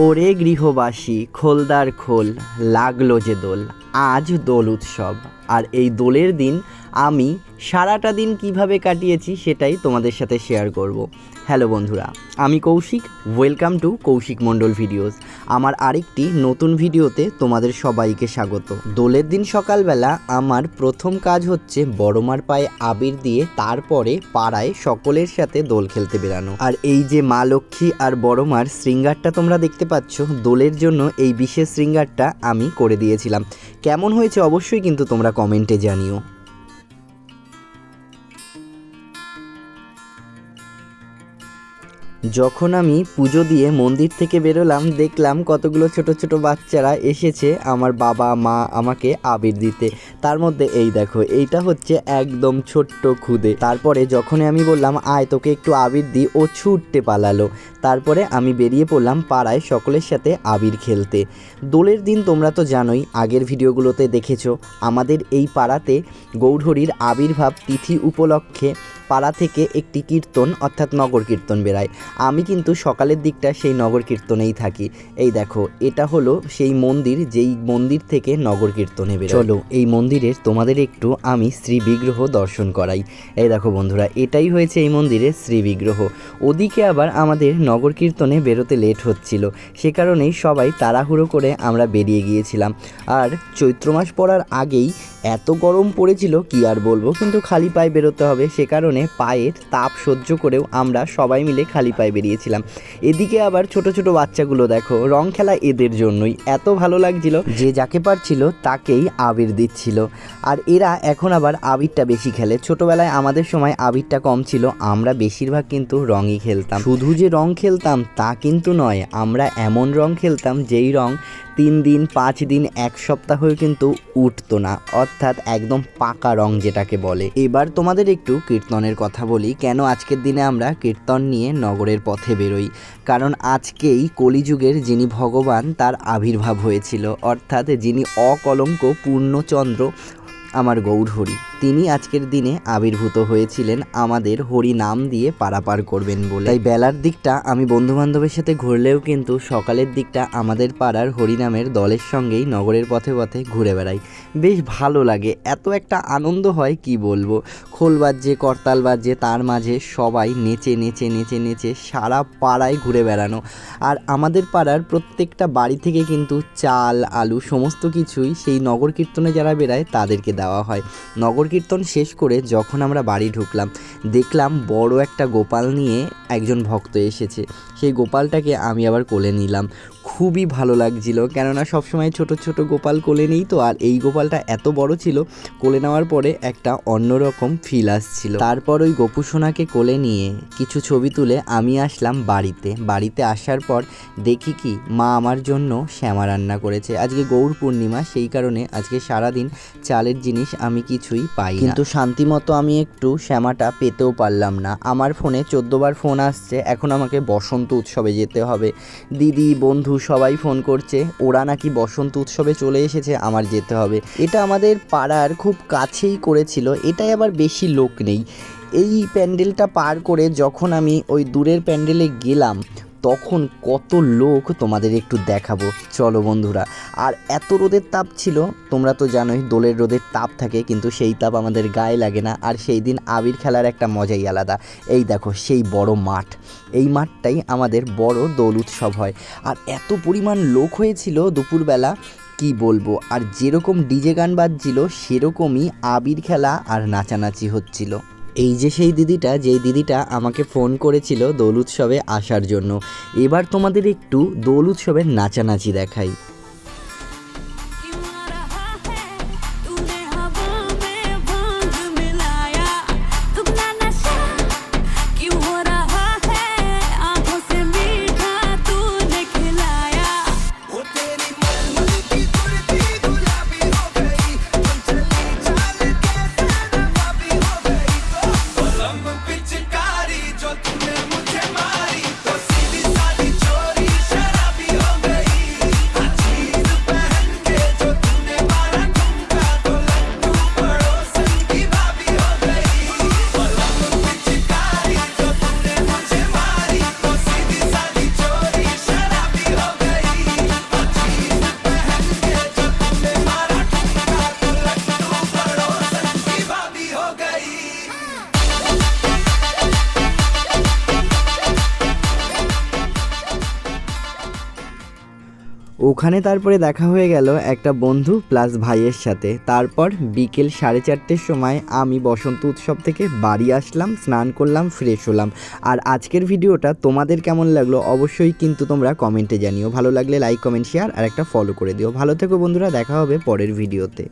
ওরে গৃহবাসী খোলদার খোল লাগল যে দোল আজ দোল উৎসব। আর এই দোলের দিন আমি সারাটা দিন কীভাবে কাটিয়েছি সেটাই তোমাদের সাথে শেয়ার করব। হ্যালো বন্ধুরা, আমি Koushik welcome to Koushik Mondal videos আমার আরেকটি নতুন ভিডিওতে তোমাদের সবাইকে স্বাগত। দোলের দিন সকালবেলা আমার প্রথম কাজ হচ্ছে বড়মার পায়ে আবির দিয়ে তারপরে পাড়ায় সকলের সাথে দোল খেলতে বেরানো। আর এই যে মা লক্ষ্মী আর বড়মার শৃঙ্গারটা তোমরা দেখতে পাচ্ছ, দোলের জন্য এই বিশেষ শৃঙ্গারটা আমি করে দিয়েছিলাম। কেমন হয়েছে অবশ্যই কিন্তু তোমরা কমেন্টে জানিও। যখন আমি পুজো দিয়ে মন্দির থেকে বেরোলাম, দেখলাম কতগুলো ছোট ছোট বাচ্চারা এসেছে আমার বাবা, মা আমাকে আবির দিতে। তার মধ্যে এই দেখো, এইটা হচ্ছে একদম ছোট্ট খুদে। তারপরে যখনই আমি বললাম, আয়, তোকে একটু আবির দিই, ও ছুটতে পালালো। তারপরে আমি বেরিয়ে পড়লাম পাড়ায় সকলের সাথে আবির খেলতে। দোলের দিন তোমরা তো জানোই, আগের ভিডিওগুলোতে দেখেছ, আমাদের এই পাড়াতে গৌরহরির আবির্ভাব তিথি উপলক্ষে পাড়া থেকে একটি কীর্তন অর্থাৎ নগর কীর্তন বেরায় আমি কিন্তু সকালের দিকটা সেই নগর কীর্তনেই থাকি। এই দেখো এটা হলো সেই মন্দির যেই মন্দির থেকে নগর কীর্তনে বেরোয় চলো এই মন্দিরের তোমাদের একটু আমি শ্রী বিগ্রহ দর্শন করাই। এই দেখো বন্ধুরা এটাই হয়েছে এই মন্দিরের শ্রী বিগ্রহ। ওদিকে আবার আমাদের নগর কীর্তনে বেরোতে লেট হচ্ছিল। সে কারণেই সবাই তাড়াহুড়ো করে আমরা বেরিয়ে গিয়েছিলাম। আর চৈত্র মাস পড়ার আগেই এত গরম পড়েছিল, কি আর বলব? কিন্তু খালি পায়ে বেরোতে হবে। সে কারণে পায়ের তাপ সহ্য করেও আমরা সবাই মিলে খালি পায়ে বেরিয়েছিলাম। এদিকে আবার ছোট ছোট বাচ্চাগুলো দেখো, রং খেলা এদের জন্যই। এত ভালো লাগছিল যে যাকে পারছিল তাকেই আবির দিচ্ছিল। আর এরা এখন আবার আবিরটা বেশি খেলে। ছোটবেলায় আমাদের সময় আবিরটা কম ছিল, আমরা বেশিরভাগ কিন্তু রঙই খেলতাম। শুধু যে রং খেলতাম তা কিন্তু নয়, আমরা এমন রং খেলতাম যেই রং তিন দিন, পাঁচ দিন, এক সপ্তাহেও কিন্তু উঠতো না। অর্থাৎ একদম পাকা রং যেটাকে বলে। এবার তোমাদের একটু কীর্তনের কথা বলি, কেন আজকের দিনে আমরা কীর্তন নিয়ে নগরের পথে বেরোই? কারণ আজকেই কলিযুগের যিনি ভগবান, তার আবির্ভাব হয়েছিল। অর্থাৎ যিনি অকলঙ্ক পূর্ণচন্দ্র, আমার গৌরহরি। তিনি আজকের দিনে আবির্ভূত হয়েছিলেন আমাদের হরি নাম দিয়ে পারাপার করবেন বলে। তাই বেলার দিকটা আমি বন্ধু বান্ধবের সাথে ঘুরলেও কিন্তু সকালের দিকটা আমাদের পাড়ার হরিনামের দলের সঙ্গেই নগরের পথে পথে ঘুরে বেড়াই। বেশ ভালো লাগে, এত একটা আনন্দ হয় কি বলব? খোল বাজছে, করতাল বাজছে, তার মাঝে সবাই নেচে নেচে নেচে নেচে সারা পাড়ায় ঘুরে বেড়ানো। আর আমাদের পাড়ার প্রত্যেকটা বাড়ি থেকে কিন্তু চাল, আলু, সমস্ত কিছুই সেই নগর কীর্তনে যারা বেড়ায় তাদেরকে দেওয়া হয়। নগর কীর্তন শেষ করে যখন আমরা বাড়ি ঢুকলাম, দেখলাম বড় একটা গোপাল নিয়ে একজন ভক্ত এসেছে। সেই গোপালটাকে আমি আবার কোলে নিলাম। খুবই ভালো লাগছিল। কেননা সবসময় ছোট ছোট গোপাল কোলে নেই তো, আর এই গোপালটা এত বড় ছিল, কোলে নেওয়ার পরে একটা অন্যরকম ফিল আসছিল। তারপর ওই গোপুসোনাকে কোলে নিয়ে কিছু ছবি তুলে আমি আসলাম বাড়িতে। বাড়িতে আসার পর দেখি কি, মা আমার জন্য শ্যামা রান্না করেছে। আজকে গৌর পূর্ণিমা, সেই কারণে আজকে সারাদিন চালের জিনিস আমি কিছুই পাই। কিন্তু শান্তিমতো আমি একটু শ্যামাটা পেতেও পারলাম না। আমার ফোনে চোদ্দোবার ফোন আসছে, এখন আমাকে বসন্ত উৎসবে যেতে হবে। দিদি, বন্ধু সবাই ফোন করছে। ওরা নাকি বসন্ত উৎসবে চলে এসেছে, আমার যেতে হবে। এটা আমাদের পাড়ার খুব কাছেই করেছিল, এটাই আবার বেশি লোক নেই। এই প্যান্ডেলটা পার করে যখন আমি ওই দূরের প্যান্ডেলে গেলাম তখন কত লোক তোমাদের একটু দেখাবো। চলো বন্ধুরা, আর এত রোদের তাপ ছিল, তোমরা তো জানোই দোলের রোদের তাপ থাকে, কিন্তু সেই তাপ আমাদের গায়ে লাগে না, আর সেই দিন আবির খেলার একটা মজাই আলাদা। এই দেখো, সেই বড় মাঠ, এই মাঠটাই আমাদের বড় দোল উৎসব হয়। আর এত পরিমাণ লোক হয়েছিল দুপুরবেলা, কি বলব, আর যেরকম ডিজে গান বাজছিল, সেরকমই আবির খেলা আর নাচানাচি হচ্ছিল। এই যে সেই দিদিটা, যেই দিদিটা আমাকে ফোন করেছিল দোল উৎসবে আসার জন্য। এবার তোমাদের একটু দোল উৎসবের নাচানাচি দেখাই। ওখানে তারপরে দেখা হয়ে গেল একটা বন্ধু প্লাস ভাইয়ের সাথে। তারপর বিকেল সাড়ে চারটের সময় আমি বসন্ত উৎসব থেকে বাড়ি আসলাম, স্নান করলাম ফ্রেশ হলাম। আর আজকের ভিডিওটা তোমাদের কেমন লাগল অবশ্যই কিন্তু তোমরা কমেন্টে জানিও। ভালো লাগলে লাইক কমেন্ট শেয়ার আর একটা ফলো করে দিও। ভালো থেকো বন্ধুরা, দেখা হবে পরের ভিডিওতে